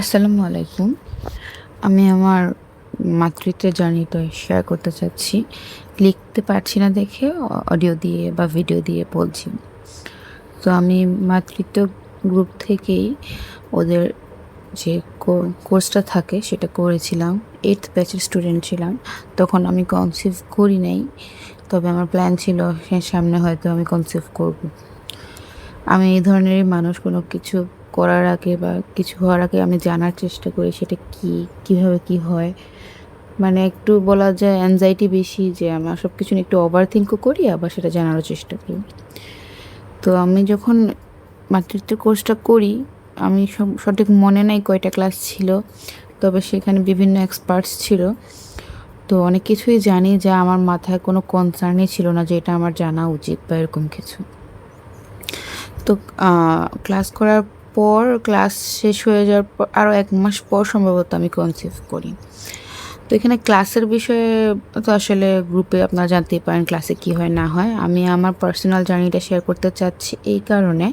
আসসালামু আলাইকুম। আমি আমার মাতৃত্বের জার্নিটা শেয়ার করতে চাচ্ছি। লিখতে পারছি না দেখে অডিও দিয়ে বা ভিডিও দিয়ে বলছি। তো আমি মাতৃত্ব গ্রুপ থেকেই ওদের যে কোর্সটা থাকে সেটা করেছিলাম। এইট ব্যাচের স্টুডেন্ট ছিলাম। তখন আমি কনসিভ করি নাই। তবে আমার প্ল্যান ছিল সামনে হয়তো আমি কনসিভ করব। আমি এই ধরনেরই মানুষ কোনো কিছু করার আগে বা কিছু হওয়ার আগে আমি জানার চেষ্টা করি সেটা কি, কীভাবে কি হয়। মানে একটু বলা যায় অ্যাংজাইটি বেশি যে আমার সব কিছু নিয়ে একটু ওভার থিঙ্কও করি, আবার সেটা জানারও চেষ্টা করি। তো আমি যখন মাতৃত্বের কোর্সটা করি, আমি সব, সঠিক মনে নাই কয়টা ক্লাস ছিল, তবে সেখানে বিভিন্ন এক্সপার্টস ছিল। তো অনেক কিছুই জানি যা আমার মাথায় কোনো কনসার্নই ছিল না যে এটা আমার জানা উচিত বা এরকম কিছু। তো ক্লাস করার পর ক্লাস শেষ হয়ে যাওয়ার পর আরও এক মাস পর সম্ভবত আমি কনসিভ করি। তো এখানে ক্লাসের বিষয়ে তো আসলে গ্রুপে আপনারা জানতেই পারেন ক্লাসে কী হয়, না হয়। আমি আমার পার্সোনাল জার্নিটা শেয়ার করতে চাচ্ছি এই কারণে।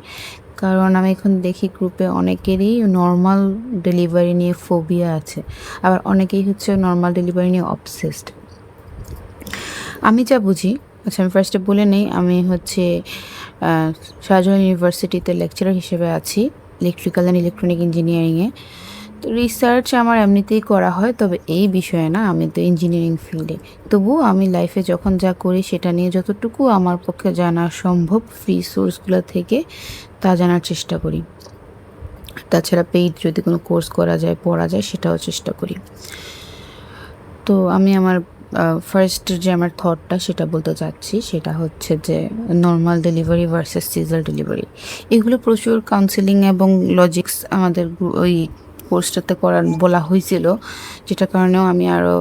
কারণ আমি এখন দেখি গ্রুপে অনেকেরই নর্মাল ডেলিভারি নিয়ে ফোবিয়া আছে। আবার অনেকেই হচ্ছে নর্মাল ডেলিভারি নিয়ে অবসেসড আমি যা বুঝি আচ্ছা আমি ফার্স্টে বলে নেই, আমি হচ্ছে শাহজাহান ইউনিভার্সিটিতে লেকচারার হিসেবে আছি। ইলেকট্রিক্যাল অ্যান্ড ইলেকট্রনিক ইঞ্জিনিয়ারিংয়ে তো রিসার্চ আমার এমনিতেই করা হয়, তবে এই বিষয়ে না আমি তো ইঞ্জিনিয়ারিং ফিল্ডে তবু আমি লাইফে যখন যা করি সেটা নিয়ে যতটুকু আমার পক্ষে জানা সম্ভব ফ্রি সোর্সগুলো থেকে, তা জানার চেষ্টা করি। তাছাড়া পেইড যদি কোনো কোর্স করা যায়, পড়া যায়, সেটাও চেষ্টা করি। তো আমি আমার ফার্স্ট যে আমার থটটা সেটা বলতে চাচ্ছি সেটা হচ্ছে যে normal delivery versus caesar delivery এগুলো প্রচুর কাউন্সিলিং এবং লজিক্স আমাদের ওই কোর্সটাতে করার বলা হয়েছিল, যেটার কারণেও আমি আরও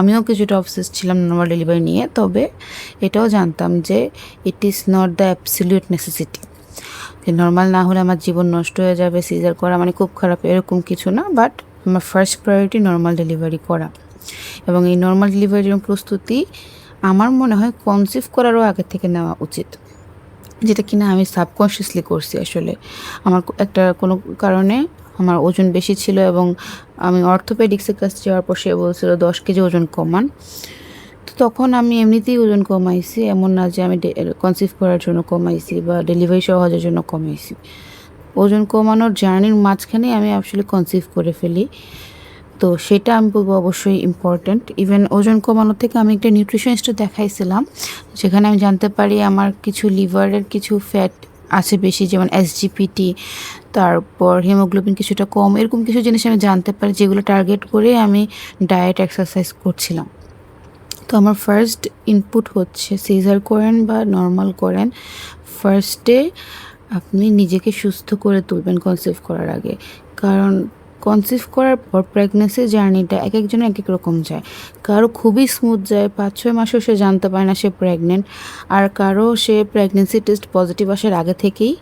আমিও কিছুটা অবসেস ছিলাম নর্মাল ডেলিভারি নিয়ে, তবে এটাও জানতাম যে it is not the absolute necessity যে নর্মাল না হলে আমার জীবন নষ্ট হয়ে যাবে সিজার করা মানে খুব খারাপ এরকম কিছু না বাট আমার ফার্স্ট প্রায়োরিটি নর্মাল ডেলিভারি করা। এবং এই নর্মাল ডেলিভারির প্রস্তুতি আমার মনে হয় কনসিভ করারও আগে থেকে নেওয়া উচিত। যেটা কিনা আমি সাবকনশিয়াসলি করছি আসলে। আমার একটা কোনো কারণে আমার ওজন বেশি ছিল এবং আমি অর্থোপেডিক্সের কাছে যাওয়ার পর সে বলছিল দশ কেজি ওজন কমান। তো তখন আমি এমনিতেই ওজন কমাইছি, এমন না যে আমি কনসিভ করার জন্য কমাইছি বা ডেলিভারি সহজের জন্য কমাইছি। ওজন কমানোর জার্নির মাঝখানে আমি আসলে কনসিভ করে ফেলি। তো সেটা আমি বলব অবশ্যই ইম্পর্ট্যান্ট ইভেন ওজন কমানোর থেকে আমি একটা নিউট্রিশনিস্টও দেখাইছিলাম, যেখানে আমি জানতে পারি আমার কিছু লিভারের কিছু ফ্যাট আছে বেশি, যেমন এসজিপিটি তারপর হিমোগ্লোবিন কিছুটা কম, এরকম কিছু জিনিস আমি জানতে পারি যেগুলো টার্গেট করে আমি ডায়েট এক্সারসাইজ করছিলাম। তো আমার ফার্স্ট ইনপুট হচ্ছে সিজার করেন বা নর্মাল করেন ফার্স্টে আপনি নিজেকে সুস্থ করে তুলবেন কনসেপ্ট করার আগে। কারণ কনসিভ করার পর প্রেগনেন্সি জার্নিটা এক একজনের এক এক রকম যায়। কারও খুবই স্মুথ যায়, পাঁচ ছয় মাসেও সে জানতে পারে না সে প্রেগনেন্ট আর কারও সে প্রেগনেন্সি টেস্ট পজিটিভ আসার আগে থেকেই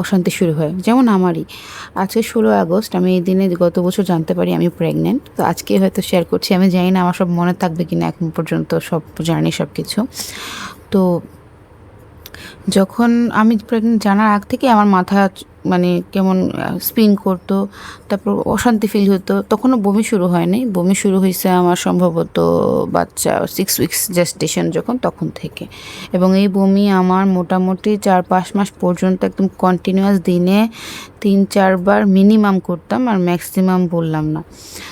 অশান্তি শুরু হয়, যেমন আমারই। আজকে ষোলো আগস্ট, আমি এই দিনে গত বছর জানতে পারি আমি প্রেগনেন্ট তো আজকে হয়তো শেয়ার করছি, আমি জানি না আমার সব মনে থাকবে কিনা এখন পর্যন্ত সব জার্নি সব কিছু তো যখন আমি প্রেগনেন্ট জানার আগ থেকে আমার মাথা মানে কেমন স্পিন করতো, তারপর অশান্তি ফিল হতো। তখনও বমি শুরু হয়নি। বমি শুরু হয়েছে আমার সম্ভবত বাচ্চা সিক্স উইক্স জেস্টেশন যখন তখন থেকে। এবং এই বমি আমার মোটামুটি চার পাঁচ মাস পর্যন্ত একদম কন্টিনিউয়াস দিনে তিন, চারবার মিনিমাম করতাম আর ম্যাক্সিমাম বললাম না।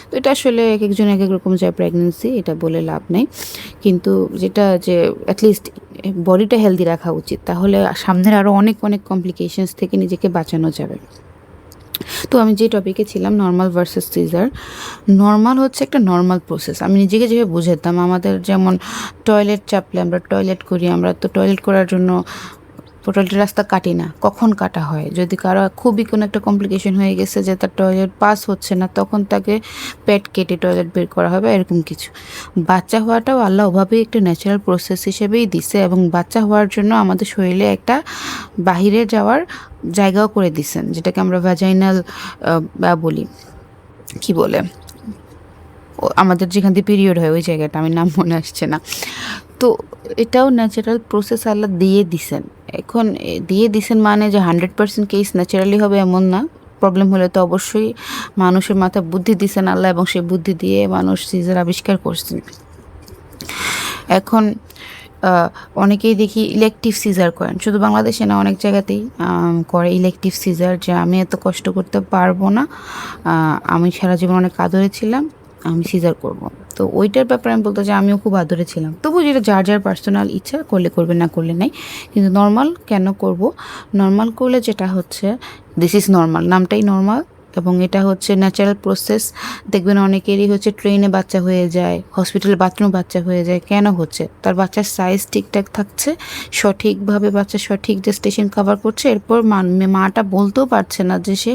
তো এটা আসলে এক একজন এক এক রকম যায় প্রেগনেন্সি এটা বলে লাভ নেই। কিন্তু যেটা যে অ্যাটলিস্ট বডিটা হেলদি রাখা উচিত, তাহলে সামনের আরও অনেক অনেক কমপ্লিকেশনস থেকে নিজেকে বাঁচানো যাবে? তো আমি যে টপিকে ছিলাম নর্মাল ভার্সেস সিজার নর্মাল হচ্ছে একটা নর্মাল প্রসেস আমি নিজেকে যেভাবে বুঝাতাম, আমাদের যেমন টয়লেট চাপলে আমরা টয়লেট করি, আমরা তো টয়লেট করার জন্য টোটালটি রাস্তা কাটি না। কখন কাটা হয়? যদি কারও খুবই কোনো একটা কমপ্লিকেশন হয়ে গেছে যে তার টয়লেট পাস হচ্ছে না, তখন তাকে পেট কেটে টয়লেট বের করা হবে, এরকম কিছু। বাচ্চা হওয়াটাও আল্লাহ ওভাবেই একটা ন্যাচারাল প্রসেস হিসেবেই দিছে এবং বাচ্চা হওয়ার জন্য আমাদের শরীরে একটা বাহিরে যাওয়ার জায়গাও করে দিছেন, যেটাকে আমরা ভ্যাজাইনাল বলি, কি বলে আমাদের যেখান দিয়ে পিরিয়ড হয়, ওই জায়গাটা আমি নাম মনে আসছে না। তো এটাও ন্যাচারাল প্রসেস আল্লাহ দিয়ে দিছেন। এখন দিয়ে দিছেন মানে যে হান্ড্রেড পার্সেন্ট কেস ন্যাচারালি হবে এমন না। প্রবলেম হলে তো অবশ্যই মানুষের মাথায় বুদ্ধি দিছেন আল্লাহ এবং সেই বুদ্ধি দিয়ে মানুষ সিজার আবিষ্কার করছেন। এখন অনেকেই দেখি ইলেকটিভ সিজার করেন। শুধু বাংলাদেশে না, অনেক জায়গাতেই করে ইলেকটিভ সিজার যে আমি এত কষ্ট করতে পারব না। আমি সারা জীবন অনেক আদরে ছিলাম। আমি সিজার করব। তো ওইটার ব্যাপারে আমি বলতে চাই, আমিও খুব আদরে ছিলাম। তবু যেটা যার যার পার্সোনাল ইচ্ছা, করলে করবে, না করলে নাই। কিন্তু নর্মাল কেন করব? নর্মাল করলে যেটা হচ্ছে দিস ইজ নর্মাল নামটাই নর্মাল এবং এটা হচ্ছে ন্যাচারাল প্রসেস দেখবেন অনেকেরই হচ্ছে ট্রেনে বাচ্চা হয়ে যায় হসপিটালে বাথরুমে বাচ্চা হয়ে যায়। কেন হচ্ছে? তার বাচ্চার সাইজ ঠিকঠাক থাকছে, সঠিকভাবে বাচ্চা সঠিক যে স্টেশন কভার করছে, এরপর মাটা বলতেও পারছে না যে সে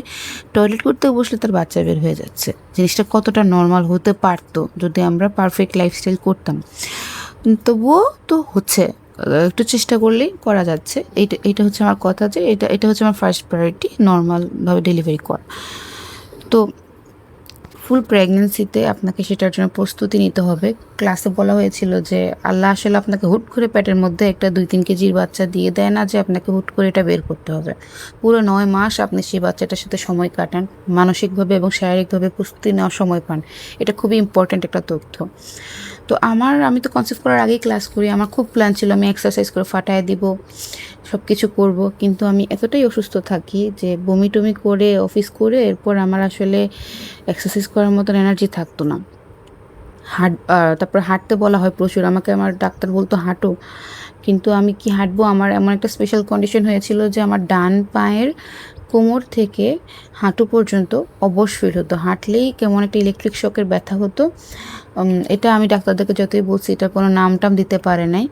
টয়লেট করতে বসলে তার বাচ্চা বের হয়ে যাচ্ছে। জিনিসটা কতটা নর্মাল হতে পারতো যদি আমরা পারফেক্ট লাইফস্টাইল করতাম। তবুও তো হচ্ছে, একটু চেষ্টা করলেই করা যাচ্ছে। এইটা এটা হচ্ছে আমার কথা যে এটা এটা হচ্ছে আমার ফার্স্ট প্রায়োরিটি নর্মালভাবে ডেলিভারি করা। তো ফুল প্রেগনেন্সিতে আপনাকে সেটার জন্য প্রস্তুতি নিতে হবে। ক্লাসে বলা হয়েছিল যে, আল্লাহ আসলে আপনাকে হুট করে প্যাটের মধ্যে একটা দুই তিন কেজির বাচ্চা দিয়ে দেয় না যে, আপনাকে হুট করে এটা বের করতে হবে। পুরো নয় মাস আপনি সেই বাচ্চাটার সাথে সময় কাটান, মানসিকভাবে এবং শারীরিকভাবে প্রস্তুতি নেওয়ার সময় পান। এটা খুবই ইম্পর্ট্যান্ট একটা তথ্য। তো আমার, আমি তো কনসেপ্ট করার আগেই ক্লাস করি। আমার খুব প্ল্যান ছিল আমি এক্সারসাইজ করে ফাটায় দিব সব কিছু করব। কিন্তু আমি এতটাই অসুস্থ থাকি যে বমি টমি করে অফিস করে এরপর আমার আসলে এক্সারসাইজ করার মতন এনার্জি থাকতো না। হাঁট তারপর হাঁটতে বলা হয় প্রচুর। আমাকে আমার ডাক্তার বলতো, হাঁটো। কিন্তু আমি কি হাঁটবো? আমার এমন একটা স্পেশাল কন্ডিশন হয়েছিল যে আমার ডান পায়ের কোমর থেকে হাঁটু পর্যন্ত অবশ ফিল হতো। হাঁটলেই কেমন একটা ইলেকট্রিক শকের ব্যথা হতো। এটা আমি ডাক্তারদেরকে যতই বলছি এটা কোনো নাম টাম দিতে পারে নাই।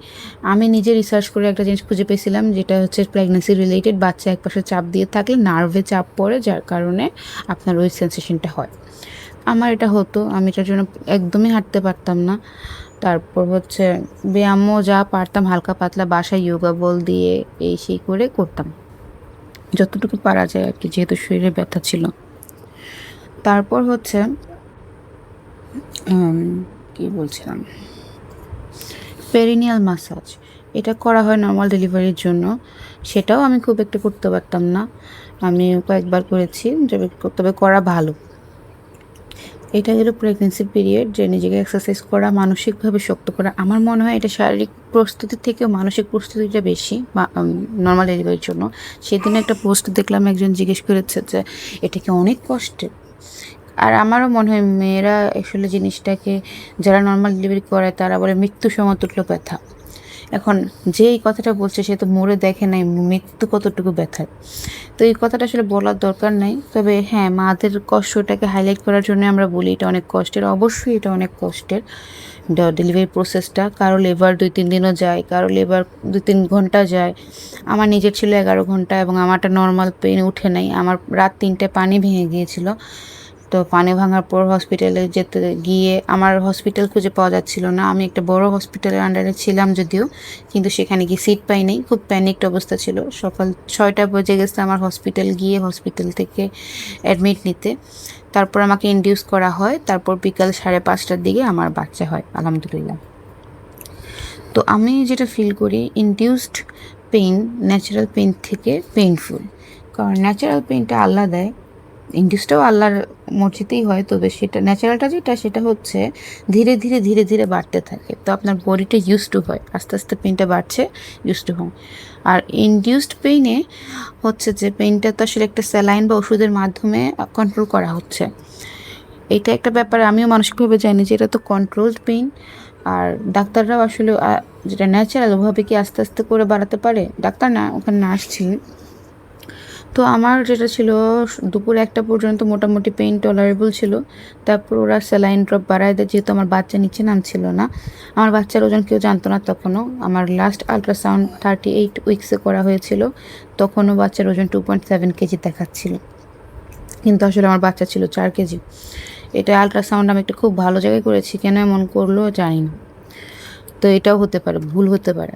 আমি নিজে রিসার্চ করে একটা জিনিস খুঁজে পেয়েছিলাম, যেটা হচ্ছে প্রেগনেন্সি রিলেটেড বাচ্চা একপাশে চাপ দিয়ে থাকলে নার্ভে চাপ পড়ে, যার কারণে আপনার ওই সেন্সেশনটা হয়। আমার এটা হতো, আমি এটার জন্য একদমই হাঁটতে পারতাম না। তারপর হচ্ছে ব্যায়ামও যা পারতাম, হালকা পাতলা বাসায় যোগা বল দিয়ে এই সেই করে করতাম। যতটুকু পারা যায় আর কি, যেহেতু শরীরে ব্যথা ছিল। তারপর হচ্ছে কি বলছিলাম? পেরিনিয়াল মাসাজ এটা করা হয় নর্মাল ডেলিভারির জন্য। সেটাও আমি খুব একটা করতে পারতাম না। আমি কয়েকবার করেছি, তবে করা ভালো। এটা হলো প্রেগনেন্সি পিরিয়ড যে নিজেকে এক্সারসাইজ করা, মানসিকভাবে শক্ত করা। আমার মনে হয় এটা শারীরিক প্রস্তুতি থেকেও মানসিক প্রস্তুতিটা বেশি নর্মাল ডেলিভারির জন্য। সেদিন একটা পোস্ট দেখলাম, একজন জিজ্ঞেস করেছে যে, এটা কি অনেক কষ্টের আর আমারও মনে হয় মেয়েরা আসলে জিনিসটাকে, যারা নর্মাল ডেলিভারি করে, তারা বলে মৃত্যু সমতুল্য ব্যথা। এখন যে এই কথাটা বলছে সে তো মরে দেখে নাই, মৃত্যু কতটুকু ব্যথা। তো এই কথাটা আসলে বলার দরকার নাই, তবে হ্যাঁ মাদের কষ্টটাকে হাইলাইট করার জন্য আমরা বলি এটা অনেক কষ্টের, অবশ্যই এটা অনেক কষ্টের। ডেলিভারি প্রসেসটা কারও লেবার দুই তিন দিনও যায়, কারও লেবার দুই তিন ঘণ্টা যায়। আমার নিজের ছিল এগারো ঘণ্টা এবং আমারটা নর্মাল পেন উঠে নাই, আমার রাত তিনটে পানি ভেঙে গিয়েছিল। তো পানি ভাঙার পর হসপিটালে যেতে গিয়ে আমার হসপিটাল খুঁজে পাওয়া যাচ্ছিল না। আমি একটা বড় হসপিটালের আন্ডারে ছিলাম যদিও, কিন্তু সেখানে গিয়ে সিট পাই নাই খুব প্যানিকড অবস্থা ছিল। সকাল ছয়টা বেজে গেছে আমার হসপিটাল গিয়ে হসপিটাল থেকে অ্যাডমিট নিতে। তারপর আমাকে ইনডিউস করা হয়। তারপর বিকাল সাড়ে পাঁচটার দিকে আমার বাচ্চা হয়, আলহামদুলিল্লাহ। তো আমি যেটা ফিল করি ইনডিউসড পেইন ন্যাচারাল পেইন থেকে পেইনফুল কারণ ন্যাচারাল পেইনটা আল্লাহ ইন্ডিউসটাও আল্লাহর মর্জিতেই হয়, তবে সেটা ন্যাচারালটা যেটা, সেটা হচ্ছে ধীরে ধীরে ধীরে ধীরে বাড়তে থাকে। তো আপনার বডিটা ইউজ টু হয়, আস্তে আস্তে পেনটা বাড়ছে ইউজ টু হয়। আর ইনডিউসড পেইনে হচ্ছে যে পেইনটা তো আসলে একটা স্যালাইন বা ওষুধের মাধ্যমে কন্ট্রোল করা হচ্ছে। এটা একটা ব্যাপার, আমিও মানসিকভাবে জানি যে এটা তো কন্ট্রোলড পেইন আর ডাক্তাররাও আসলে যেটা ন্যাচারাল ওভাবে কি আস্তে আস্তে করে বাড়াতে পারে? ডাক্তার না, ওখানে নার্স ছিলেন। তো আমার যেটা ছিল, দুপুর একটা পর্যন্ত মোটামুটি পেইন টলারেবল ছিল। তারপর ওরা স্যালাইন ড্রপ বাড়ায় দেয়, যেহেতু আমার বাচ্চা নিচে নামছিল না। আমার বাচ্চার ওজন কেউ জানতো না তখনও। আমার লাস্ট আলট্রাসাউন্ড থার্টি এইট উইক্সে করা হয়েছিল। তখনও বাচ্চার ওজন টু পয়েন্ট সেভেন কেজি দেখাচ্ছিল। কিন্তু আসলে আমার বাচ্চা ছিল চার কেজি। এটা আলট্রাসাউন্ড আমি একটা খুব ভালো জায়গায় করেছি, কেন এমন করল জানি না। তো এটাও হতে পারে, ভুল হতে পারে।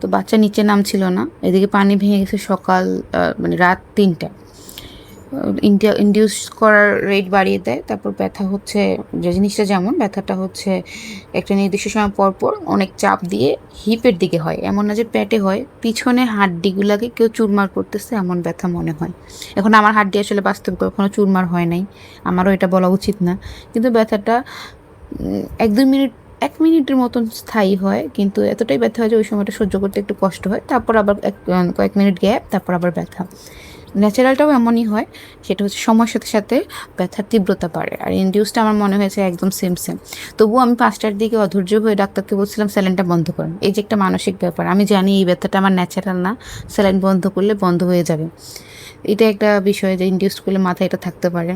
তো বাচ্চা নিচে নামছিল না, এদিকে পানি ভেঙে গেছে সকাল মানে রাত তিনটা। ইন্ডিয়া ইন্ডিউস করার রেট বাড়িয়ে দেয়, তারপর ব্যথা হচ্ছে, যে জিনিসটা যেমন, ব্যথাটা হচ্ছে একটা নির্দিষ্ট সময় পর পর অনেক চাপ দিয়ে হিপের দিকে হয়। এমন না যে পেটে হয়, পিছনে হাড্ডিগুলোকে কেউ চুরমার করতেছে, এমন ব্যথা মনে হয়। এখন আমার হাড্ডি আসলে বাস্তব কখনো চুরমার হয় নাই, আমারও এটা বলা উচিত না। কিন্তু ব্যথাটা এক দুই মিনিট এক মিনিটের মতন স্থায়ী হয়, কিন্তু এতটাই ব্যথা হয় যে ওই সময়টা সহ্য করতে একটু কষ্ট হয়। তারপর আবার এক কয়েক মিনিট গ্যাপ, তারপর আবার ব্যথা। ন্যাচারালটাও এমনই হয়, সেটা হচ্ছে সময়ের সাথে সাথে ব্যথার তীব্রতা বাড়ে। আর ইনডিউসটা আমার মনে হয়েছে একদম সেম সেম তবুও আমি পাঁচটার দিকে অধৈর্য হয়ে ডাক্তারকে বলছিলাম, স্যালাইনটা বন্ধ করেন। এই যে একটা মানসিক ব্যাপার, আমি জানি এই ব্যথাটা আমার ন্যাচারাল না, স্যালাইন বন্ধ করলে বন্ধ হয়ে যাবে। এটা একটা বিষয় যে ইনডিউস করলে মাথায় এটা থাকতে পারে।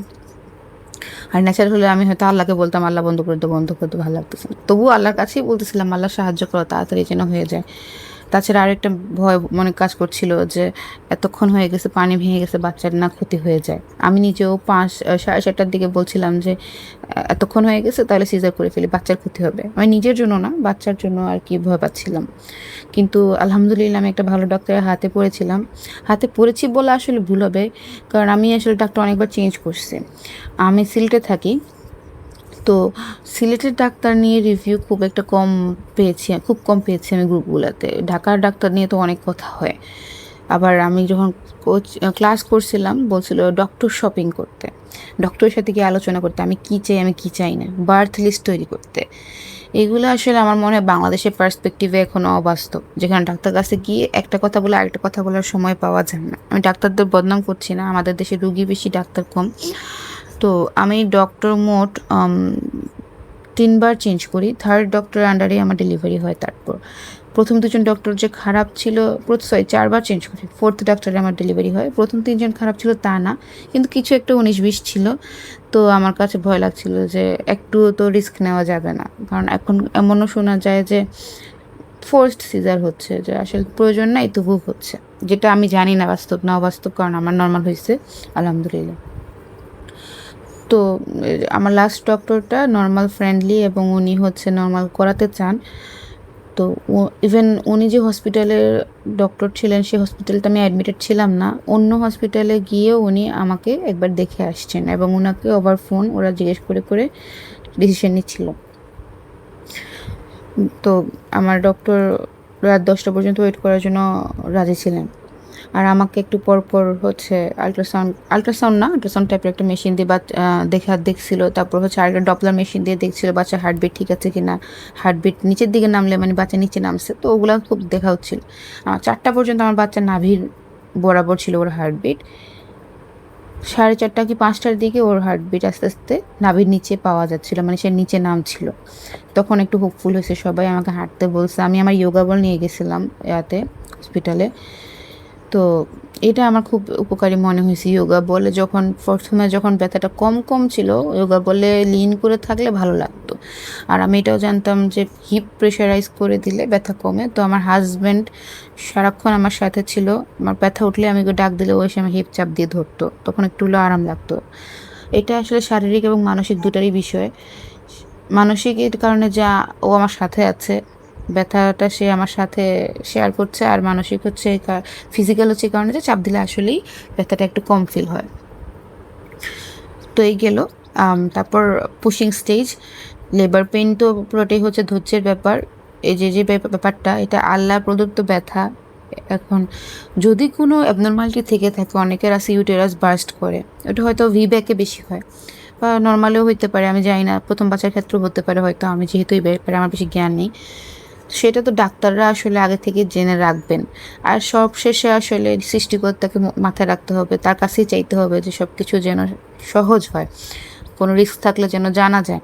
আর ন্যাচারাল হলে আমি হয়তো আল্লাহকে বলতাম, আল্লাহ বন্ধ করে বন্ধ করে ভালো লাগতেছে না। তবুও আল্লাহর কাছেই বলতেছিলাম, আল্লাহ সাহায্য করো, তাড়াতাড়ি যেন হয়ে যায়। তাছাড়া আরেকটা ভয় মনে কাজ করছিল যে এতক্ষণ হয়ে গেছে, পানি ভেঙে গেছে বাচ্চার না ক্ষতি হয়ে যায়। আমি নিজেও পাঁচ সাড়ে চারটার দিকে বলছিলাম যে এতক্ষণ হয়ে গেছে, তাহলে সিজার করে ফেলি, বাচ্চার ক্ষতি হবে। আমি নিজের জন্য না, বাচ্চার জন্য আর কি ভয় পাচ্ছিলাম। কিন্তু আলহামদুলিল্লাহ আমি একটা ভালো ডাক্তারের হাতে পড়েছিলাম। হাতে পড়েছি বলে আসলে ভুল হবে, কারণ আমি আসলে ডাক্তার অনেকবার চেঞ্জ করছি। আমি সিলেটে থাকি তো সিলেটের ডাক্তার নিয়ে রিভিউ খুব একটা কম পেয়েছি, খুব কম পেয়েছি আমি গ্রুপগুলোতে ঢাকার ডাক্তার নিয়ে তো অনেক কথা হয়। আবার আমি যখন কোচ ক্লাস করছিলাম, বলছিল ডক্টর শপিং করতে। ডক্টরের সাথে গিয়ে আলোচনা করতে, আমি কী চাই, আমি কী চাই না বার্থ লিস্ট তৈরি করতে। এগুলো আসলে আমার মনে হয় বাংলাদেশের পার্সপেক্টিভে এখনও অবাস্তব। যেখানে ডাক্তার কাছে গিয়ে একটা কথা বলে আরেকটা কথা বলার সময় পাওয়া যায় না। আমি ডাক্তারদের বদনাম করছি না, আমাদের দেশে রুগী বেশি, ডাক্তার কম। তো আমি ডক্টর মোট তিনবার চেঞ্জ করি। থার্ড ডক্টর আন্ডারে আমার ডেলিভারি হয় তারপর। প্রথম দুজন ডক্টর যে খারাপ ছিল সরি চারবার চেঞ্জ করি। ফোর্থ ডক্টরে আমার ডেলিভারি হয়। প্রথম তিনজন খারাপ ছিল তা না, কিন্তু কিছু একটা উনিশ বিশ ছিল। তো আমার কাছে ভয় লাগছিল যে একটু তো রিস্ক নেওয়া যাবে না। কারণ এখন এমনও শোনা যায় যে ফোর্সড সিজার হচ্ছে, যে আসলে প্রয়োজন নাই তবু হচ্ছে। যেটা আমি জানি না বাস্তব না অবাস্তব কারণ আমার নর্মাল হয়েছে। আলহামদুলিল্লাহ। তো, আমার লাস্ট ডক্টরটা নর্মাল ফ্রেন্ডলি এবং উনি হচ্ছে নর্মাল করাতে চান। তো ইভেন উনি যে হসপিটালের ডক্টর ছিলেন, সেই হসপিটালটা আমি অ্যাডমিটেড ছিলাম না। অন্য হসপিটালে গিয়েও উনি আমাকে একবার দেখে আসছেন এবং ওনাকে ওভার ফোন ওরা জিজ্ঞেস করে করে ডিসিশন নিচ্ছিল। তো আমার ডক্টর রাত দশটা পর্যন্ত ওয়েট করার জন্য রাজি ছিলেন। আর আমাকে একটু পর পর হচ্ছে আল্ট্রাসাউন্ড আল্ট্রাসাউন্ড না আল্ট্রাসাউন্ড টাইপের একটা মেশিন দিয়ে বা দেখা, দেখছিল। তারপর হচ্ছে আরেকটা ডপলার মেশিন দিয়ে দেখছিল বাচ্চার হার্টবিট ঠিক আছে কিনা। হার্টবিট নিচের দিকে নামলে মানে বাচ্চা নিচে নামছে। তো ওগুলো খুব দেখা হচ্ছিল। আমার চারটা পর্যন্ত আমার বাচ্চা নাভির বরাবর ছিল ওর হার্টবিট সাড়ে চারটা কি পাঁচটার দিকে ওর হার্টবিট আস্তে আস্তে নাভির নিচে পাওয়া যাচ্ছিল মানে সে নিচে নামছিল। তখন একটু হোপফুল হয়েছে সবাই আমাকে হাঁটতে বলছে। আমি আমার যোগা বল নিয়ে গেছিলাম ইয়াতে হসপিটালে তো এটা আমার খুব উপকারী মনে হয়েছে। যোগা বলে যখন প্রথমে যখন ব্যথাটা কম কম ছিল যোগা বলে লিন করে থাকলে ভালো লাগতো। আর আমি এটাও জানতাম যে হিপ প্রেশারাইজ করে দিলে ব্যথা কমে। তো আমার হাজব্যান্ড সারাক্ষণ আমার সাথে ছিল। আমার ব্যথা উঠলে আমি ডাক দিলে ওই সময় হিপ চাপ দিয়ে ধরতো। তখন একটু আরাম লাগতো। এটা আসলে শারীরিক এবং মানসিক দুটারই বিষয়। মানসিক এর কারণে যা ও আমার সাথে আছে ব্যথাটা সে আমার সাথে শেয়ার করছে আর মানসিক হচ্ছে ফিজিক্যাল হচ্ছে কারণে যে চাপ দিলে আসলেই ব্যথাটা একটু কম ফিল হয়। তো এই গেল তারপর পুশিং স্টেজ লেবার পেন তো পুরোটাই হচ্ছে ধৈর্যের ব্যাপার। এই যে যে ব্যাপ- ব্যাপারটা, এটা আল্লাহ প্রদত্ত ব্যথা। এখন যদি কোনো অ্যাবনর্মালিটি থেকে থাকে, অনেকের আছে ইউটেরাস বার্স্ট করে, ওটা হয়তো ভি ব্যাকে বেশি হয় বা নর্মালেও হইতে পারে, আমি জানি না, প্রথম বাচ্চার ক্ষেত্রেও হতে পারে, হয়তো আমি যেহেতু এই ব্যাপারে আমার বেশি জ্ঞান নেই। সেটা তো ডাক্তাররা আসলে আগে থেকে জেনে রাখবেন। আর সব শেষে আসলে সৃষ্টিকর্তাকে মাথায় রাখতে হবে, তার কাছেই চাইতে হবে যে সব কিছু যেন সহজ হয়, কোনো রিস্ক থাকলে যেন জানা যায়।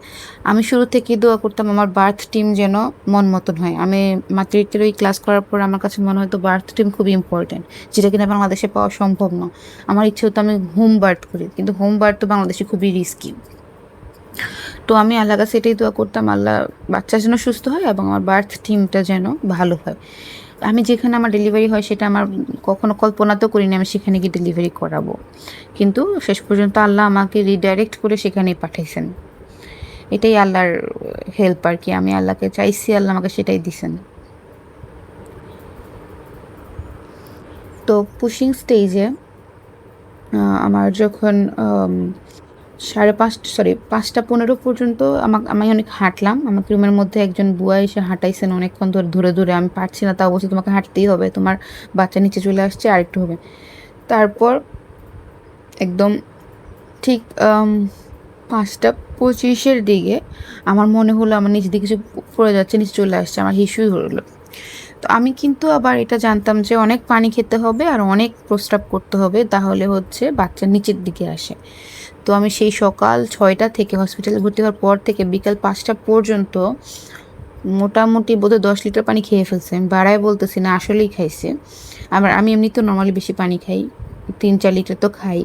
আমি শুরু থেকেই দোয়া করতাম আমার বার্থ টিম যেন মন মতন হয়। আমি মাতৃত্বের ওই ক্লাস করার পর আমার কাছে মনে হতো বার্থ টিম খুব ইম্পর্টেন্ট, যেটা কিনা বাংলাদেশে পাওয়া সম্ভব না। আমার ইচ্ছে হতো আমি হোম বার্থ করি, কিন্তু হোম বার্থ তো বাংলাদেশে খুবই রিস্কি তো আমি আল্লাহ এটাই দোয়া করতাম, আল্লাহ বাচ্চা যেন সুস্থ হয় এবং আমার বার্থ টিমটা যেন ভালো হয়। আমি যেখানে আমার ডেলিভারি হয় সেটা আমার কখনো কল্পনা তো করিনি আমি সেখানে গিয়ে ডেলিভারি করাবো। কিন্তু শেষ পর্যন্ত আল্লাহ আমাকে রিডাইরেক্ট করে সেখানেই পাঠিয়েছেন এটাই আল্লাহর হেল্প আর কি, আমি আল্লাহকে চাইছি, আল্লাহ আমাকে সেটাই দিছেন। তো পুশিং স্টেজে আমার যখন সাড়ে পাঁচটা সরি পাঁচটা পনেরো পর্যন্ত আমাকে, আমি অনেক হাঁটলাম। আমাকে রুমের মধ্যে একজন বুয়া এসে হাঁটাইছেন অনেকক্ষণ ধরে ধরে ধরে। আমি পারছি না তা অবশ্যই তোমাকে হাঁটতেই হবে। তোমার বাচ্চা নিচে চলে আসছে আর একটু হবে। তারপর একদম ঠিক পাঁচটা পঁচিশের দিকে আমার মনে হলো আমার নিচের দিকে কিছু পড়ে যাচ্ছে, নিচে চলে আসছে। আমার হিসুই হলো তো আমি কিন্তু আবার এটা জানতাম যে অনেক পানি খেতে হবে আর অনেক প্রস্রাব করতে হবে। তাহলে হচ্ছে বাচ্চা নিচের দিকে আসে। তো আমি সেই সকাল ছয়টা থেকে হসপিটালে ভর্তি হওয়ার পর থেকে বিকাল পাঁচটা পর্যন্ত মোটামুটি বোধহয় দশ লিটার পানি খেয়ে ফেলছে। আমি বাড়ায় বলতেছি, না, আসলেই খাইছে। আমার আমি এমনি তো নর্মালি বেশি পানি খাই, তিন চার লিটার তো খাই।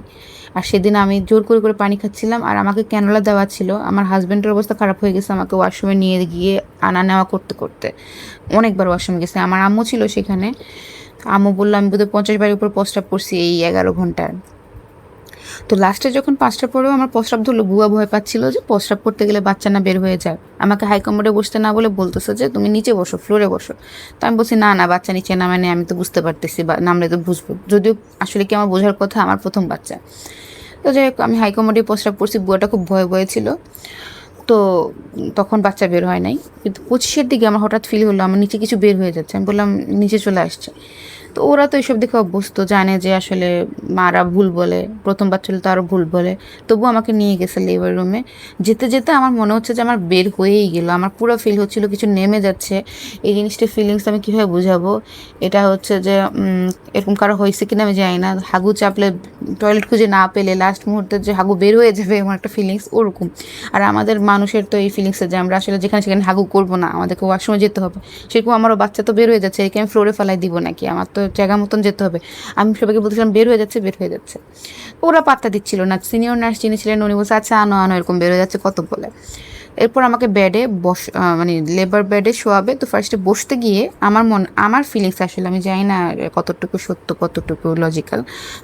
আর সেদিন আমি জোর করে করে পানি খাচ্ছিলাম আর আমাকে ক্যানোলা দেওয়া ছিল। আমার হাজব্যান্ডের অবস্থা খারাপ হয়ে গেছে আমাকে ওয়াশরুমে নিয়ে গিয়ে আনা নেওয়া করতে করতে। অনেকবার ওয়াশরুমে গেছে। আমার আম্মু ছিল সেখানে। আম্মু বলল, আমি বোধহয় পঞ্চাশ বারের উপর প্রস্রাব করছি এই এগারো ঘণ্টার। তো লাস্টে যখন পাঁচটার পরেও আমার প্রস্রাব ধরলো, বুয়া ভয় পাচ্ছিল যে প্রস্রাব করতে গেলে বাচ্চা না বের হয়ে যায় আমাকে হাই কমোডে বসতে না বলে বলতেছে যে, তুমি নিচে বসো ফ্লোরে বসো। তো আমি বলছি, না না, বাচ্চা নিচে নেই আমি তো বুঝতে পারতেছি, বা নামলে তো বুঝব। যদিও আসলে কি আমার বোঝার কথা, আমার প্রথম বাচ্চা। তো যাই হোক, আমি হাই কমোডে প্রস্রাব করছি, বুয়াটা খুব ভয় ভয়ে ছিল। তো তখন বাচ্চা বের হয় নাই। কিন্তু পঁচিশের দিকে আমার হঠাৎ ফিল হলো, আমার নিচে কিছু বের হয়ে যাচ্ছে। আমি বললাম, নিচে চলে আসছে। তো ওরা তো এইসব দেখে অভ্যস্ত, জানে যে আসলে মারা ভুল বলে প্রথম বাচ্চা তো আরও ভুল বলে। তবুও আমাকে নিয়ে গেছে লেবার রুমে যেতে যেতে আমার মনে হচ্ছে যে আমার বের হয়েই গেল। আমার পুরো ফিল হচ্ছিল কিছু নেমে যাচ্ছে। এই জিনিসটার ফিলিংস আমি কীভাবে বুঝাবো? এটা হচ্ছে যে এরকম কারও হয়েছে কিনা আমি জানি না। হাগু চাপলে টয়লেট খুঁজে না পেলে লাস্ট মুহূর্তে যে হাগু বের হয়ে যাবে এমন একটা ফিলিংস ওরকম। আর আমাদের মানুষের তো এই ফিলিংসে যে আমরা আসলে যেখানে সেখানে হাগু করব না। আমাদেরকে ওয়াশরুমে যেতে হবে। সেরকম আমারও বাচ্চা তো বের হয়ে যাচ্ছে। একে আমি ফ্লোরে ফেলাই দিব নাকি? আমার তো জায়গা মতন যেতে হবে। আমি সবাইকে বলছিলাম বের হয়ে যাচ্ছে, বের হয়ে যাচ্ছে। ওরা পাত্তা দিচ্ছিল না। সিনিয়র নার্স যিনি ছিলেন, উনি বলছে আচ্ছা আনো আনো, এরকম বের হয়ে যাচ্ছে, কত বলে? এরপর আমাকে বেডে বস মানে লেবার বেডে শোয়াবে। তো ফার্স্টে বসতে গিয়ে আমার মন, আমার ফিলিংস আসলে, আমি জানি না কতটুকু সত্য, কতটুকু লজিক্যাল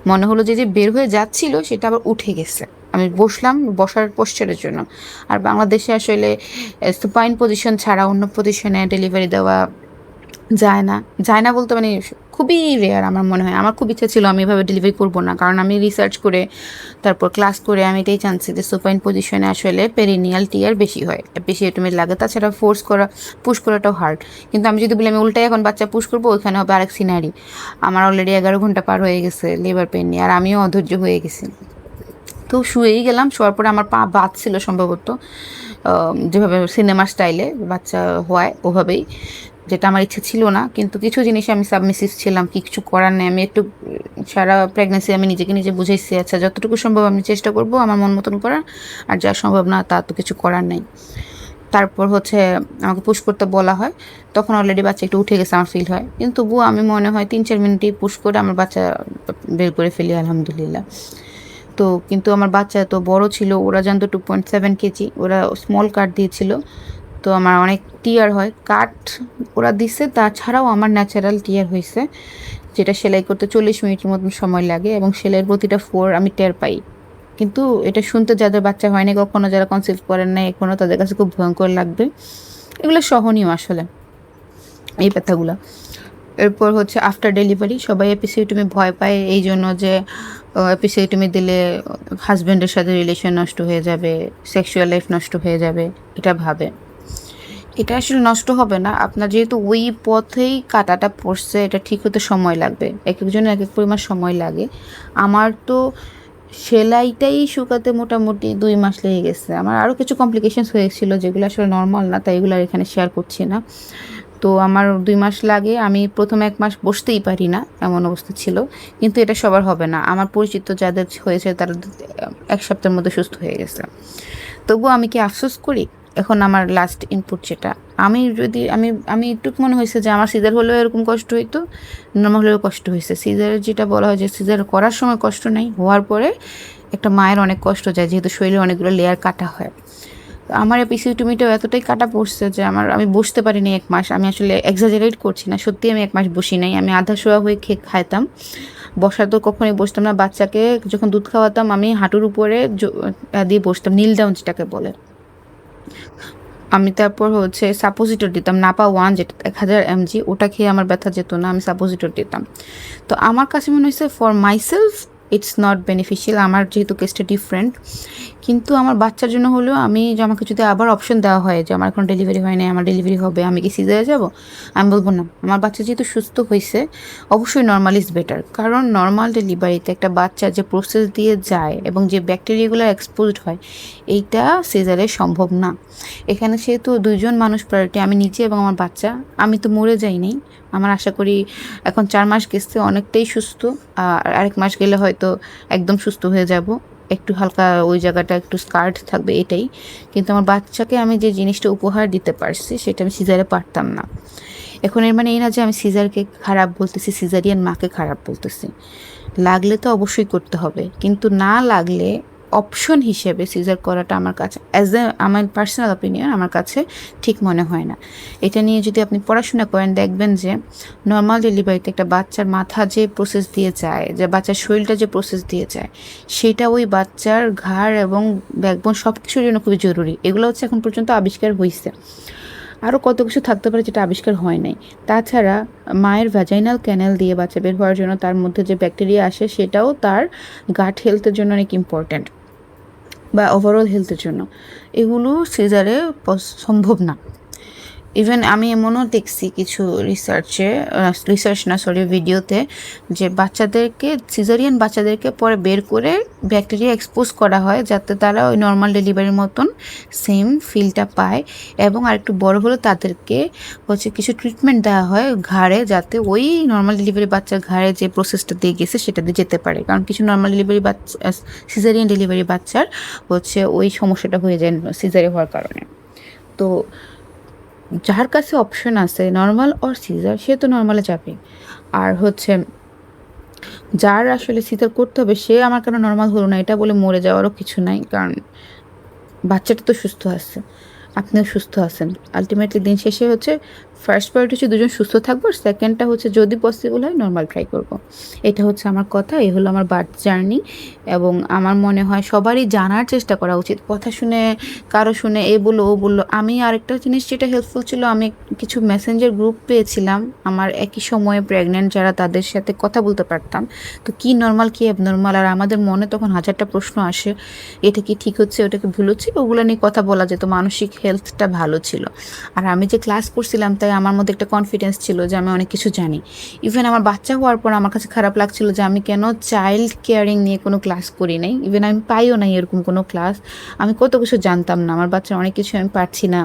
মনে হলো যে যে বের হয়ে যাচ্ছিল, সেটা আবার উঠে গেছে। আমি বসলাম বসার পোস্টারের জন্য। আর বাংলাদেশে আসলে সুপাইন পজিশন ছাড়া অন্য পজিশনে ডেলিভারি দেওয়া যায় না। যায় না বলতে মানে খুবই রেয়ার আমার মনে হয়। আমার খুব ইচ্ছা ছিল আমি এভাবে ডেলিভারি করব না। কারণ আমি রিসার্চ করে, তারপর ক্লাস করে আমি এটাই জানছি যে সুপাইন পজিশনে আসলে পেরিনিয়াল টিয়ার বেশি হয়। বেশি এটুমির লাগে। তাছাড়া ফোর্স করা পুশ করাটাও হার্ড কিন্তু আমি যদি বলি আমি উল্টাই এখন বাচ্চা পুশ করব, ওইখানে হবে আরেক সিনারি আমার অলরেডি এগারো ঘণ্টা পার হয়ে গেছে লেবার পেন নিয়ে। আর আমিও অধৈর্য হয়ে গেছি। তো শুয়েই গেলাম। শোয়ার পরে আমার পা বাঁধছিল সম্ভবত। যেভাবে সিনেমা স্টাইলে বাচ্চা হয়, ওভাবেই। যেটা আমার ইচ্ছে ছিল না, কিন্তু কিছু জিনিসে আমি সাবমিসিভ ছিলাম কিছু করার নেই। আমি একটু, সারা প্রেগনেন্সি আমি নিজেকে নিজে বুঝেছি আচ্ছা যতটুকু সম্ভব আমি চেষ্টা করব আমার মন মতন করার, আর যা সম্ভব না তা তো কিছু করার নেই। তারপর হচ্ছে আমাকে পুশ করতে বলা হয়, তখন অলরেডি বাচ্চা একটু উঠে গেছে, আমার ফিল হয়। কিন্তু তবুও আমি মনে হয় তিন চার মিনিটেই পুশ করে আমার বাচ্চা বের করে ফেলি, আলহামদুলিল্লাহ। তো কিন্তু আমার বাচ্চা তো বড় ছিল, ওরা জানতো টু পয়েন্ট সেভেন কেজি, ওরা স্মল কাট দিয়েছিল। তো আমার অনেক টিয়ার হয়। কাট ওরা দিছে, তাছাড়াও আমার ন্যাচারাল টিয়ার হয়েছে যেটা সেলাই করতে চল্লিশ মিনিটের মতন সময় লাগে এবং সেলাইয়ের প্রতিটা ফোর আমি টের পাই। কিন্তু এটা শুনতে যাদের বাচ্চা হয়নি কখনো যারা কনসিভ করেন না এখনও তাদের কাছে খুব ভয়ঙ্কর লাগবে। এগুলো সহনীয় আসলে, এই ব্যথাগুলো। এরপর হচ্ছে আফটার ডেলিভারি সবাই এপিসিওটমি ভয় পায়, এই জন্য যে এপিসিওটমি দিলে হাজব্যান্ডের সাথে রিলেশন নষ্ট হয়ে যাবে সেক্সুয়াল লাইফ নষ্ট হয়ে যাবে, এটা ভাবে। এটা আসলে নষ্ট হবে না। আপনার যেহেতু ওই পথেই কাটাটা পড়ছে, এটা ঠিক হতে সময় লাগবে। এক একজনের এক এক পরিমাণ সময় লাগে। আমার তো সেলাইটাই শুকাতে মোটামুটি দুই মাস লেগে গেছে। আমার আরও কিছু কমপ্লিকেশনস হয়েছিল যেগুলো আসলে নর্মাল না, তাই এগুলো আর এখানে শেয়ার করছি না। তো আমার দুই মাস লাগে, আমি প্রথম এক মাস বসতেই পারি না, এমন অবস্থা ছিল। কিন্তু এটা সবার হবে না। আমার পরিচিত যাদের হয়েছে তারা এক সপ্তাহের মধ্যে সুস্থ হয়ে গেছে। তবুও আমি কি আফসোস করি? এখন আমার লাস্ট ইনপুট যেটা। আমি যদি, আমি আমি একটু মনে হয়েছে যে আমার সিজার হলেও এরকম কষ্ট হইতো নর্মাল হলেও কষ্ট হয়েছে। সিজারের যেটা বলা হয় যে সিজার করার সময় কষ্ট নেই, হওয়ার পরে একটা মায়ের অনেক কষ্ট যায়, যেহেতু শরীরে অনেকগুলো লেয়ার কাটা হয়। আমার পিসিউটুমিটাও এতটাই কাটা পড়ছে যে আমার, আমি বসতে পারিনি এক মাস, আমি আসলে এক্সাজারেট করছি না, সত্যি আমি এক মাস বসি নাই। আমি আধা শোয়া হয়ে খেয়ে খাইতাম। বসা তো কখনোই বসতাম না, বাচ্চাকে যখন দুধ খাওয়াতাম, আমি হাঁটুর উপরে দিয়ে বসতাম, নীল ডাউন যেটাকে বলে। আমি তারপর হচ্ছে সাপোজিটর দিতাম। নাপা ওয়ান যেটা এক হাজার এমজি ওটা খেয়ে আমার ব্যথা যেত না, আমি সাপোজিটর দিতাম। তো আমার কাছে মনে হয়েছে for myself it's not beneficial আমার যেহেতু কেসটা ডিফারেন্ট কিন্তু আমার বাচ্চার জন্য হলেও আমি যে আমাকে যদি আবার অপশন দেওয়া হয় যে আমার এখন ডেলিভারি হয় নাই, আমার ডেলিভারি হবে, আমি কি সিজারে যাব? আমি বলব না। আমার বাচ্চা যেহেতু সুস্থ হয়েছে, অবশ্যই নর্মাল ইজ বেটার কারণ নর্মাল ডেলিভারিতে একটা বাচ্চা যে প্রসেস দিয়ে যায় এবং যে ব্যাকটেরিয়াগুলো এক্সপোজড হয়, এইটা সিজারে সম্ভব না। এখানে সেহেতু দুইজন মানুষ প্রায়োরিটি আমি নিজে এবং আমার বাচ্চা। আমি তো মরে যাইনি আমার আশা করি এখন চার মাস গেছে, অনেকটাই সুস্থ। আর আরেক মাস গেলে হয়তো একদম সুস্থ হয়ে যাব। একটু হালকা ওই জায়গাটা একটু স্কার্ট থাকবে এটাই। কিন্তু আমার বাচ্চাকে আমি যে জিনিসটা উপহার দিতে পারছি, সেটা আমি সিজারে পারতাম না। এখন এর মানে এই না যে আমি সিজারকে খারাপ বলতেছি, সিজারিয়ান মাকে খারাপ বলতেছি। লাগলে তো অবশ্যই করতে হবে। কিন্তু না লাগলে অপশন হিসেবে সিজার করাটা আমার কাছে অ্যাজ এ আমার পার্সোনাল অপিনিয়ন আমার কাছে ঠিক মনে হয় না। এটা নিয়ে যদি আপনি পড়াশোনা করেন, দেখবেন যে নর্মাল ডেলিভারিতে একটা বাচ্চার মাথা যে প্রসেস দিয়ে যায়, যে বাচ্চার শরীরটা যে প্রসেস দিয়ে যায়, সেটা ওই বাচ্চার ঘাড় এবং ব্যাকবোন সব কিছুর জন্য খুবই জরুরি। এগুলো হচ্ছে এখন পর্যন্ত আবিষ্কার হয়েছে আরও কত কিছু থাকতে পারে যেটা আবিষ্কার হয় নাই। তাছাড়া মায়ের ভ্যাজাইনাল ক্যানেল দিয়ে বাচ্চা বের হওয়ার জন্য তার মধ্যে যে ব্যাকটেরিয়া আসে, সেটাও তার গাট হেলথের জন্য অনেক ইম্পর্ট্যান্ট বা ওভারঅল হেলথের জন্য এগুলো সিজারে সম্ভব না। ইভেন আমি এমনও দেখছি কিছু রিসার্চে রিসার্চ না সরি ভিডিওতে যে বাচ্চাদেরকে সিজারিয়ান বাচ্চাদেরকে পরে বের করে ব্যাকটেরিয়া এক্সপোজ করা হয় যাতে তারা ওই নর্মাল ডেলিভারির মতন সেম ফিলটা পায় এবং আরেকটু বড় হলে তাদেরকে হচ্ছে কিছু ট্রিটমেন্ট দেওয়া হয় ঘাড়ে যাতে ওই নর্মাল ডেলিভারি বাচ্চার ঘাড়ে যে প্রসেসটা দিয়ে গেছে সেটা দিয়ে যেতে পারে। কারণ কিছু নর্মাল ডেলিভারি বাচ্চা সিজারিয়ান ডেলিভারি বাচ্চার হচ্ছে ওই সমস্যাটা হয়ে যায় সিজারি হওয়ার কারণে। তো যার কাছে অপশন আছে নর্মাল অর সিজার সে তো নর্মালে যাবে। আর হচ্ছে, যার আসলে সিজার করতে হবে, সে আমার কেন নর্মাল হলো না, এটা বলে মরে যাওয়ারও কিছু নাই, কারণ বাচ্চাটা তো সুস্থ আছে, আপনিও সুস্থ আছেন। আলটিমেটলি দিন শেষে হচ্ছে ফার্স্ট প্রায়োরিটি হচ্ছে দুজন সুস্থ থাকব সেকেন্ডটা হচ্ছে যদি পসিবল হয় নর্মাল ট্রাই করব। এটা হচ্ছে আমার কথা, এই হলো আমার বার্থ জার্নি এবং আমার মনে হয় সবারই জানার চেষ্টা করা উচিত। কথা শুনে, কারও শুনে এ বলল, ও বলল। আমি আরেকটা জিনিস যেটা হেল্পফুল ছিল, আমি কিছু মেসেঞ্জার গ্রুপ পেয়েছিলাম। আমার একই সময়ে প্রেগনেন্ট যারা, তাদের সাথে কথা বলতে পারতাম। তো কি নর্মাল কি অ্যাবনর্মাল আর আমাদের মনে তখন হাজারটা প্রশ্ন আসে। এটা কি ঠিক হচ্ছে, ওটা কি ভুল হচ্ছে? ওগুলো নিয়ে কথা বলা যেত, মানসিক হেলথটা ভালো ছিল। আর আমি যে ক্লাস করছিলাম তাই আমার মধ্যে একটা কনফিডেন্স ছিল যে আমি অনেক কিছু জানি। ইভেন আমার বাচ্চা হওয়ার পর আমার কাছে খারাপ লাগছিল যে আমি কেন চাইল্ড কেয়ারিং নিয়ে কোনো ক্লাস করি নাই। ইভেন আমি পাইও নাই এরকম কোনো ক্লাস আমি কত কিছু জানতাম না। আমার বাচ্চা অনেক কিছু আমি পারছি না।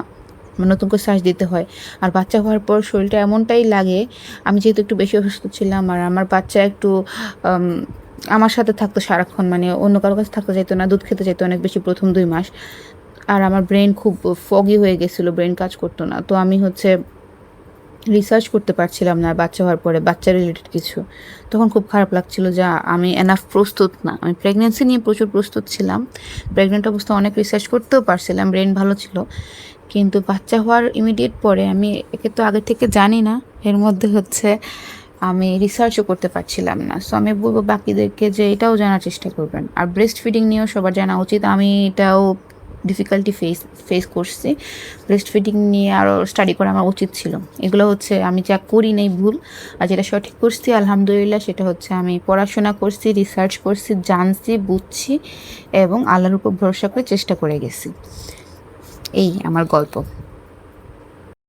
নতুন করে শ্বাস দিতে হয়। আর বাচ্চা হওয়ার পর শরীরটা এমনটাই লাগে, আমি যেহেতু একটু বেশি অসুস্থ ছিলাম আর আমার বাচ্চা একটু আমার সাথে থাকতো সারাক্ষণ মানে অন্য কারোর কাছে থাকতে যেত না, দুধ খেতে যেত অনেক বেশি প্রথম দুই মাস। আর আমার ব্রেন খুব ফগি হয়ে গেছিল ব্রেন কাজ করতো না। তো আমি হচ্ছে রিসার্চ করতে পারছিলাম না, বাচ্চা হওয়ার পরে, বাচ্চা রিলেটেড কিছু। তখন খুব খারাপ লাগছিল যে আমি এনাফ প্রস্তুত না। আমি প্রেগনেন্সি নিয়ে প্রচুর প্রস্তুত ছিলাম। প্রেগনেন্ট অবস্থা অনেক রিসার্চ করতেও পারছিলাম ব্রেন ভালো ছিল। কিন্তু বাচ্চা হওয়ার ইমিডিয়েট পরে আমি, একে তো আগে থেকে জানি না, এর মধ্যে হচ্ছে আমি রিসার্চও করতে পারছিলাম না। সো আমি বলব বাকিদেরকে যে এটাও জানার চেষ্টা করবেন। আর ব্রেস্ট ফিডিং নিয়েও সবার জানা উচিত। আমি এটাও ডিফিকাল্টি ফেস ফেস করছি। ব্রেস্ট ফিডিং নিয়ে আরও স্টাডি করা আমার উচিত ছিল। এগুলো হচ্ছে আমি যা করি নাই ভুল, আর যেটা সঠিক করছি, আলহামদুলিল্লাহ, সেটা হচ্ছে আমি পড়াশোনা করছি রিসার্চ করছি, জানছি, বুঝছি এবং আল্লাহর উপর ভরসা করে চেষ্টা করে গেছি। এই আমার গল্প।